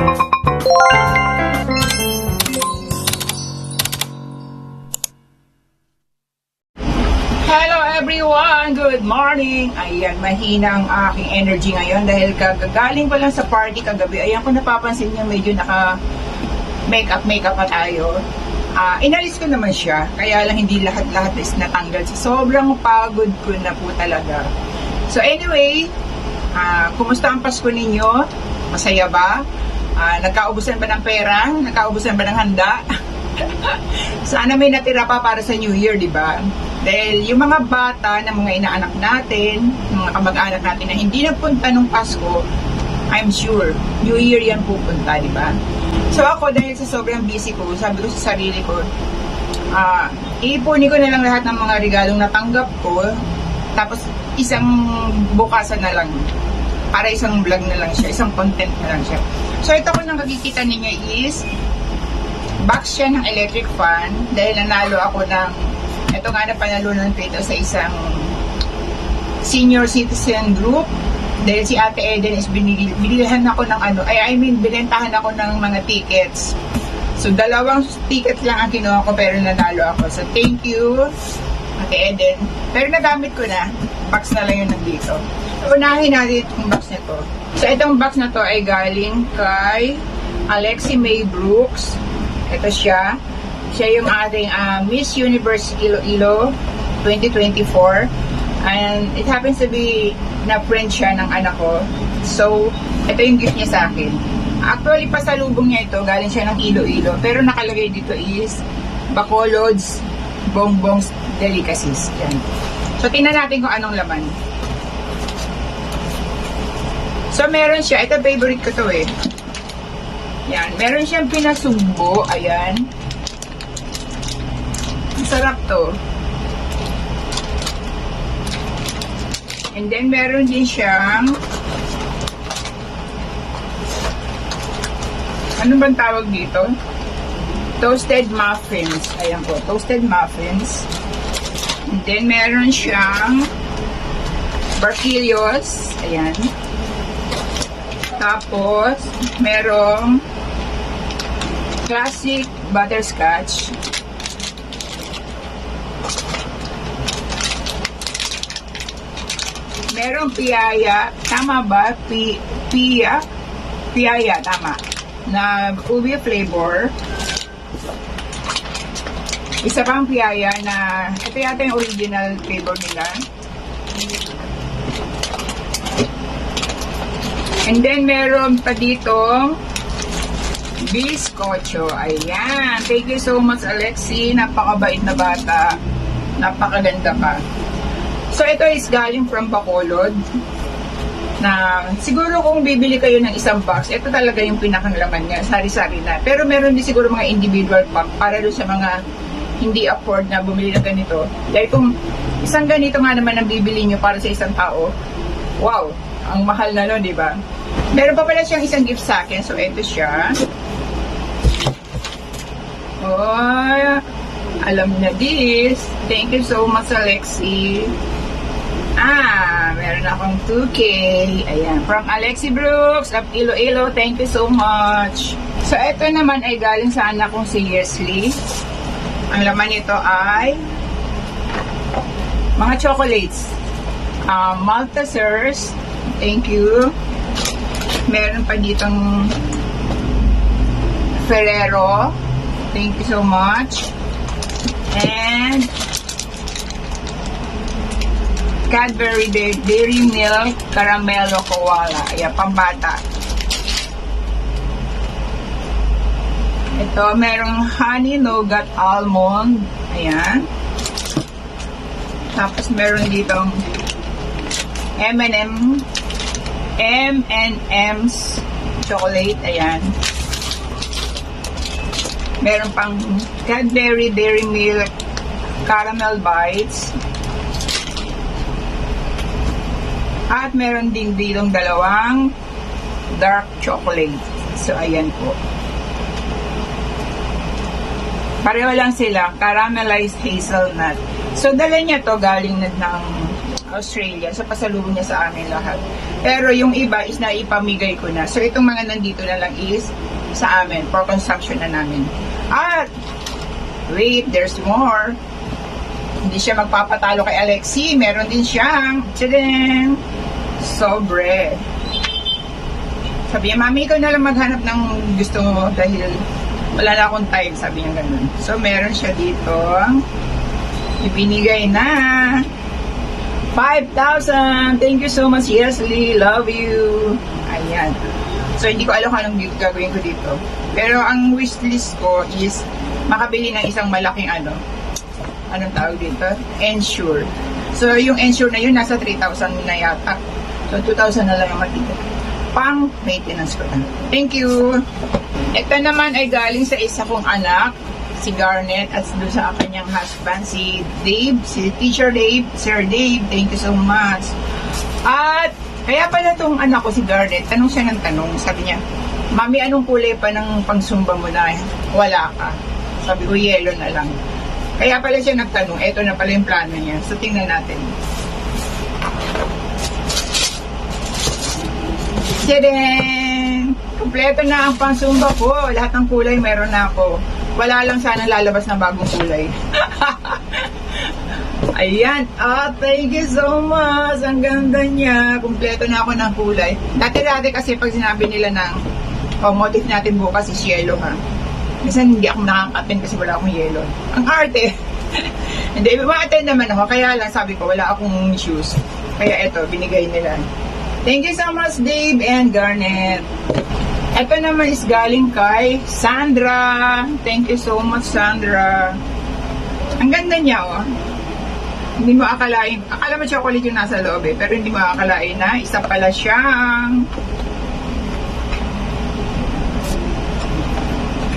Hello everyone! Good morning! Ayan, mahina ang aking energy ngayon dahil kagagaling ko lang sa party kagabi. Ayan, kung napapansin niyo, medyo naka makeup makeup pa tayo. Ah, inalis ko naman siya, kaya lang hindi lahat-lahat is natanggal. So, sobrang pagod ko na po talaga. So anyway, ah, kumusta ang Pasko ninyo? Masaya ba? Ah, nagkaubusan ba ng pera? Nagkaubusan ba ng handa? Sana may natira pa para sa New Year, di ba? Dahil yung mga bata na mga inaanak natin, mga kamag-anak natin na hindi nagpunta nung Pasko, I'm sure, New Year yan pupunta, di ba? So ako, dahil sa sobrang busy ko, sabi ko sa sarili ko, ah, iipunin ko na lang lahat ng mga regalong natanggap ko, tapos isang bukasan na lang, para isang vlog na lang siya, isang content na lang siya. So ito ko nang nakikita ninyo is, box siya ng electric fan dahil nanalo ako ng ito nga na panalunan ko ito sa isang senior citizen group dahil si Ate Eden is binigil, binilhan ako ng ano, ay I mean, binentahan ako ng mga tickets. So, dalawang tickets lang ang kinuha ko pero nanalo ako. So, thank you, Ate Eden. Pero nagamit ko na. Box na lang yun nandito. Unahin natin itong box na to. So, itong box na to ay galing kay Alexi May Brooks. Ito siya. Siya yung ating ah, Miss Universe Iloilo 2024. And it happens to be na friend siya ng anak ko. So, ito yung gift niya sa akin. Actually, pasalubong niya ito. Galing siya ng Iloilo. Pero nakalagay dito is Bacolod's Bongbong's Delicacies. Yan. So, tingnan natin kung anong laman. So, meron siya. Ito, favorite ko to eh. Yan. Meron siyang pinasugbo. Ayan. Ang sarap to. And then, meron din siyang ano bang tawag dito? Toasted muffins. Ayan po, toasted muffins. And then, meron siyang barquillos. Ayan. Tapos, merong classic butterscotch. Merong piyaya. Tama ba? Pi, piya? Piyaya, tama. Na ubi flavor. Isa pang piyaya na ito yata yung original flavor nila. And then meron pa dito Biscocho. Ayan. Thank you so much, Alexi. Napakabait na bata. Napakaganda pa. So, ito is galing from Bacolod. Na siguro kung bibili kayo ng isang box, ito talaga yung pinakang laman niya. Sari-sari na. Pero meron din siguro mga individual pack para doon sa mga hindi afford na bumili ng ganito. Dahil kung isang ganito nga naman ang bibili nyo para sa isang tao, wow, ang mahal na nun, di ba? Meron pa pala siyang isang gift sa akin. So, ito siya. Oh, alam na this. Thank you so much, Alexi. Ah, meron akong 2K. Ayan, from Alexi Brooks of Iloilo. Thank you so much. So, ito naman ay galing sa anak kong si Yesley. Ang laman nito ay mga chocolates. Um, Maltesers. Thank you. Meron pa ditong Ferrero. Thank you so much. And Cadbury Dairy Milk Caramelo Koala. Ayan, pambata. Ito, merong Honey Nougat Almond. Ayan. Tapos meron ditong M&M M&M's chocolate. Ayan. Meron pang Cadbury Dairy Milk Caramel Bites. At meron din ditong dalawang dark chocolate. So, ayan po. Pareho lang sila, caramelized hazelnut. So, dala niya to galing na ng Australia. So, pasalubong niya sa amin lahat. Pero yung iba is naipamigay ko na. So, itong mga nandito na lang is sa amin, for consumption na namin. At, wait, there's more. Hindi siya magpapatalo kay Alexi. Meron din siyang, tadam, sobre. Sabi niya, mami, ikaw na lang maghanap ng gusto mo dahil wala na akong time, sabi niya ganun. So, meron siya dito. Ibinigay na. 5,000! Thank you so much, Yesley. Love you. Ayan. So, hindi ko alam kung anong gagawin ko dito. Pero, ang wishlist ko is makabili ng isang malaking ano, anong tawag dito? Ensure. So, yung ensure na yun, nasa 3,000 na yata. So, 2,000 na lang yung matita. Pang maintenance ko na. Thank you! Ito naman ay galing sa isa kong anak, si Garnet, at doon sa kanyang husband, si Dave, si Teacher Dave, Sir Dave, thank you so much. At, kaya pala tong anak ko, si Garnet, tanong siya ng tanong, sabi niya, Mami, anong kulay pa ng pangsumba mo na wala ka? Sabi ko, yellow na lang. Kaya pala siya nagtanong, eto na pala yung plano niya. So, tingnan natin. Tadang! Kompleto na ang pangsumba ko. Lahat ng kulay meron na ako. Wala lang sana lalabas na bagong kulay. Ayan. Ah, thank you so much. Ang ganda niya. Kompleto na ako ng kulay. Dati-dati kasi pag sinabi nila ng oh, motif natin bukas is yellow ha. Minsan hindi ako nakakatin kasi wala akong yellow. Ang arte. hindi, ma-attend naman ako. Kaya lang sabi ko, wala akong shoes. Kaya eto, binigay nila. Thank you so much, Dave and Garnet. Ito naman is galing kay Sandra. Thank you so much, Sandra. Ang ganda niya, oh. Hindi mo akalain, akala mo chocolate yung nasa loob eh, pero hindi mo akalain na isa pala siyang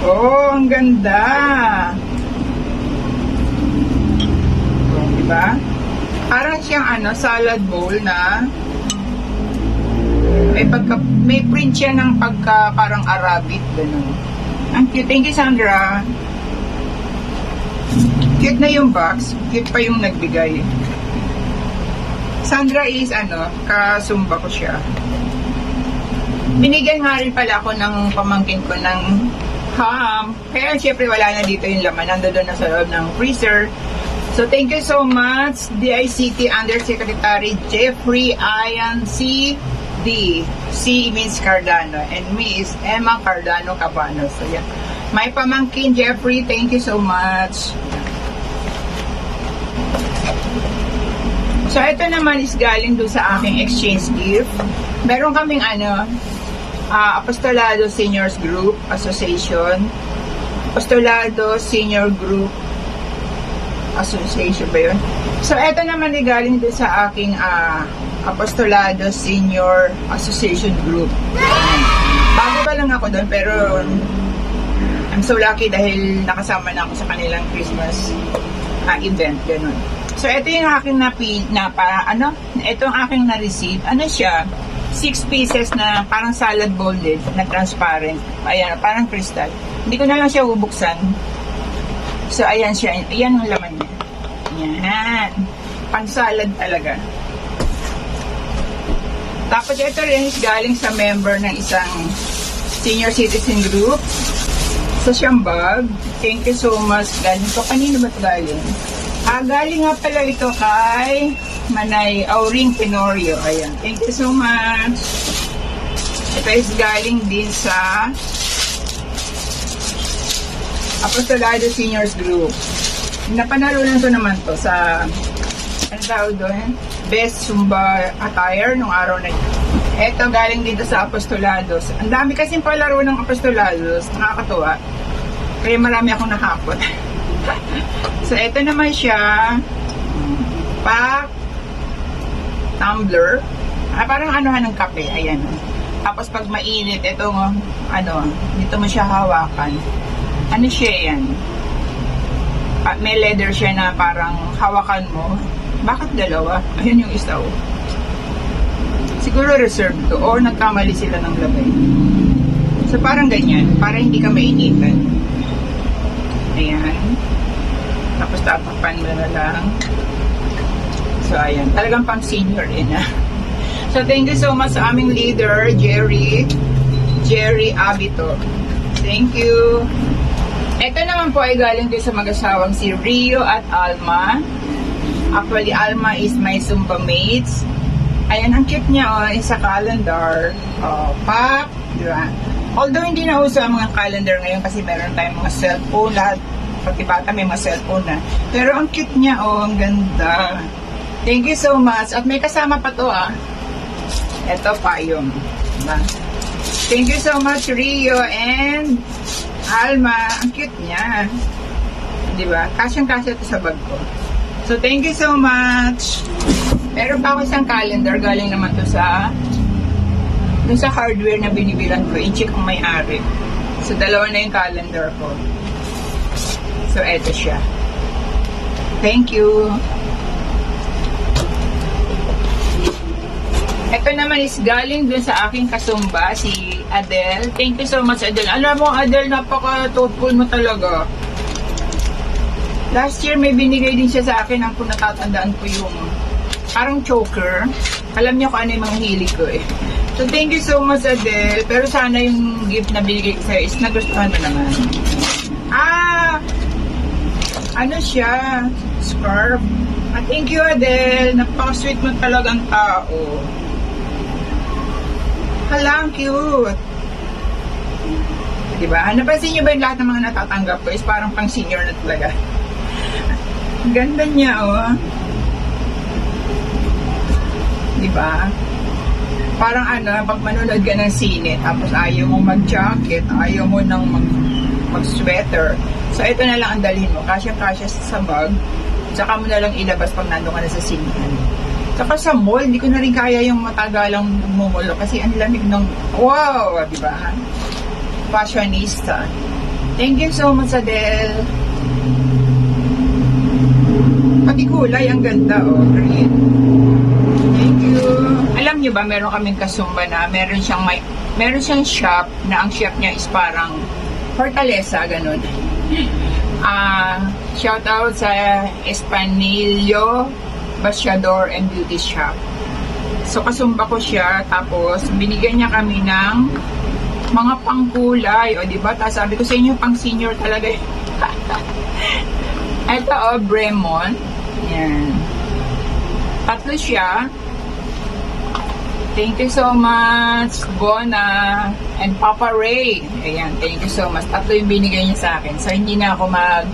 Oh, ang ganda. Oh, diba? Parang siyang ano, salad bowl na may pagka, may print siya ng pagka parang Arabic, ganun. Ang cute. Thank you, Sandra. Cute na yung box. Cute pa yung nagbigay. Sandra is, ano, kasumba ko siya. Binigyan nga rin pala ako ng pamangkin ko ng ham. Kaya syempre wala na dito yung laman. Nando doon na sa loob ng freezer. So thank you so much, DICT Undersecretary Jeffrey Ian C. D. C means Cardano and me is Emma Cardano Cabano. So yeah. My pamangkin Jeffrey, thank you so much. So ito naman is galing doon sa aking exchange gift. Meron kaming ano, ah, Apostolado Seniors Group Association. Apostolado Senior Group Association ba yun? So, eto naman ay galing din sa aking ah, Apostolado Senior Association Group. Ayan. Bago pa lang ako doon, pero I'm so lucky dahil nakasama na ako sa kanilang Christmas ah, event, ganun. So, ito yung aking napi, na ano, ito ang aking na-receive. Ano siya? Six pieces na parang salad bowl din, na transparent. Ayan, parang crystal. Hindi ko na lang siya bubuksan. So, ayan siya. Ayan ang laman niya. Yan. Pang salad talaga. Tapos ito rin is galing sa member ng isang senior citizen group. So, siyang bag. Thank you so much. Galing to. Kanino ba ito galing? Ah, galing nga pala ito kay Manay Auring Penorio. Ayan. Thank you so much. Ito is galing din sa Apostolado Seniors Group. Napanalunan ko naman to sa ano tawag doon? Best Zumba attire nung araw na yun. Ito galing dito sa Apostolados. Ang dami kasing palaro ng Apostolados. Nakakatuwa. Kaya marami akong nakapot. so, ito naman siya. Pack. Tumbler. Ah, parang anuhan ng kape. Ayan. Tapos pag mainit, ito ano, dito mo siya hawakan. Ano siya yan? Ah, may leather siya na parang hawakan mo. Bakit dalawa? Ayun yung isa oh. Siguro reserved to or nagkamali sila ng lagay. So parang ganyan, para hindi ka mainitan. Ayan. Tapos tapapan mo na lang. So, ayan. Talagang pang senior din, ah. So, thank you so much sa aming leader, Jerry. Jerry Abito. Thank you. Ito naman po ay galing din sa mag-asawang si Rio at Alma. Actually, Alma is my Zumba mates. Ayan, ang cute niya, oh, is calendar. Oh, pop, di? Although hindi na uso ang mga calendar ngayon kasi meron tayong mga cellphone, lahat, pati bata may mga cellphone na. Pero ang cute niya, oh, ang ganda. Thank you so much. At may kasama pa to, ah. Ito pa yung, diba? Thank you so much, Rio and Alma. Ang cute niya. Di ba? Kasyang-kasya to sa bag ko. So, thank you so much. Meron pa ako isang calendar. Galing naman to sa dun sa hardware na binibilan ko. I-check ang may-ari. So, dalawa na yung calendar ko. So, eto siya. Thank you. Ito naman is galing dun sa aking kasumba, si Adele. Thank you so much, Adele. Alam mo, Adele, napaka-thoughtful mo talaga. Last year, may binigay din siya sa akin ang kung natatandaan ko yung parang choker. Alam niyo kung ano yung mga hili ko eh. So, thank you so much, Adele. Pero sana yung gift na binigay ko sa'yo is nagustuhan mo naman. Ah! Ano siya? Scarf. Ah, thank you, Adele. Napaka-sweet mo talagang tao. Hala, ang cute. Diba? Napansin niyo ba yung lahat ng mga natatanggap ko is parang pang senior na talaga. Ganda niya, oh. Diba? Parang ano, pag manonood ka ng sine, tapos ayaw mo mag-jacket, ayaw mo nang mag, mag-sweater. So, ito na lang ang dalhin mo. Kasya-kasya sa bag. Tsaka mo na lang ilabas pag nandun ka na sa sinihan. Tsaka sa mall, hindi ko na rin kaya yung matagalang mumulo kasi ang lamig ng, wow, di ba? Fashionista. Thank you so much, Adele. Pati kulay, ang ganda, oh, green. Thank you. Alam niyo ba, meron kaming kasumba na meron siyang may, meron siyang shop na ang shop niya is parang Fortaleza, ganun. Ah, shout out sa Espanillo Basyador and Beauty Shop. So kasumba ko siya tapos binigyan niya kami ng mga pangkulay. O di ba? Tapos sabi ko sa inyo pang senior talaga. Ito oh, Bremon. Yan. Tatlo siya. Thank you so much, Bona and Papa Ray. Ayan, thank you so much. Tatlo yung binigay niya sa akin. So, hindi na ako mag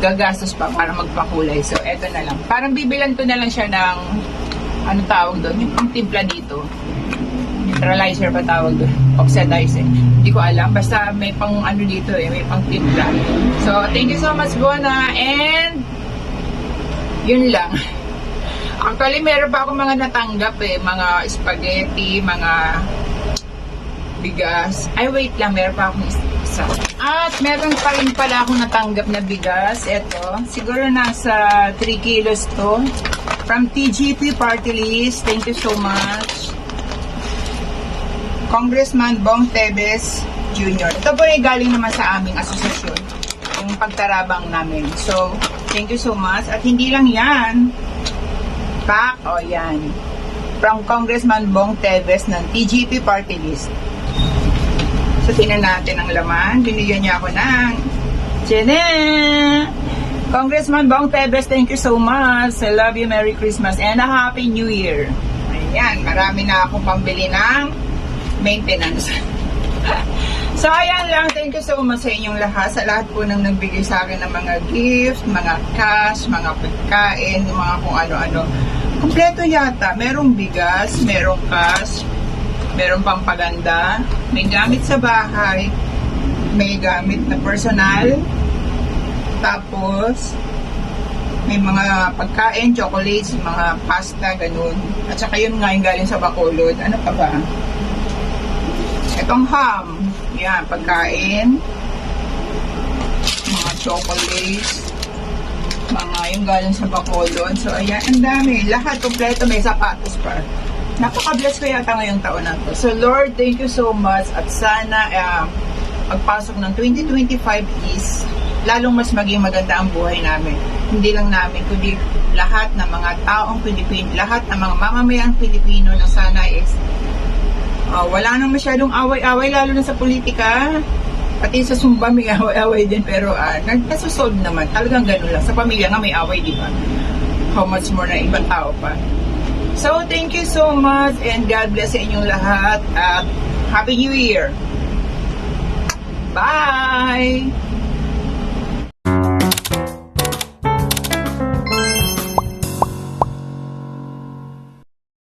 gagastos pa para magpakulay. So, eto na lang. Parang bibilan ko na lang siya ng ano tawag doon? Yung pang timpla dito. Neutralizer pa tawag doon. Oxidizer. Hindi ko alam. Basta may pang ano dito eh. May pang timpla. So, thank you so much, Bona. And, yun lang. Actually, meron pa ako mga natanggap eh. Mga spaghetti, mga bigas. Ay, wait lang. Meron pa akong isa. At meron pa rin pala akong natanggap na bigas. Ito. Siguro nasa 3 kilos to. From TGP Party List. Thank you so much. Congressman Bong Tebes Jr. Ito po ay galing naman sa aming asosasyon. Yung pagtarabang namin. So, thank you so much. At hindi lang yan. Pack, o oh, yan. From Congressman Bong Tebes ng TGP Party List. So, tingnan natin ang laman. Binigyan niya ako ng Tiyene! Congressman Bong Tebes, thank you so much. I love you. Merry Christmas and a Happy New Year. Ayan, marami na akong pambili ng maintenance. so, ayan lang. Thank you so much sa inyong lahat. Sa lahat po nang nagbigay sa akin ng mga gift, mga cash, mga pagkain, mga kung ano-ano. Kompleto yata. Merong bigas, merong cash, merong pampaganda, may gamit sa bahay, may gamit na personal, tapos may mga pagkain, chocolates, mga pasta, ganun. At saka yun nga yung galing sa Bacolod. Ano pa ba? Itong ham. Yan, pagkain. Mga chocolates. Mga yung galing sa Bacolod. So, ayan, ang dami. Lahat kompleto may sapatos pa. Napaka-bless ko yata ngayong taon na to. So, Lord, thank you so much. At sana, uh, pagpasok ng 2025 is lalong mas maging maganda ang buhay namin. Hindi lang namin, kundi lahat ng mga taong Pilipino, lahat ng mga mamamayang Pilipino na sana is ah, wala nang masyadong away-away, lalo na sa politika. Pati sa sumba may away-away din, pero uh, nagkasosolve naman. Talagang ganun lang. Sa pamilya nga may away, di ba? How much more na ibang tao pa. So, thank you so much and God bless sa inyong lahat at Happy New Year! Bye!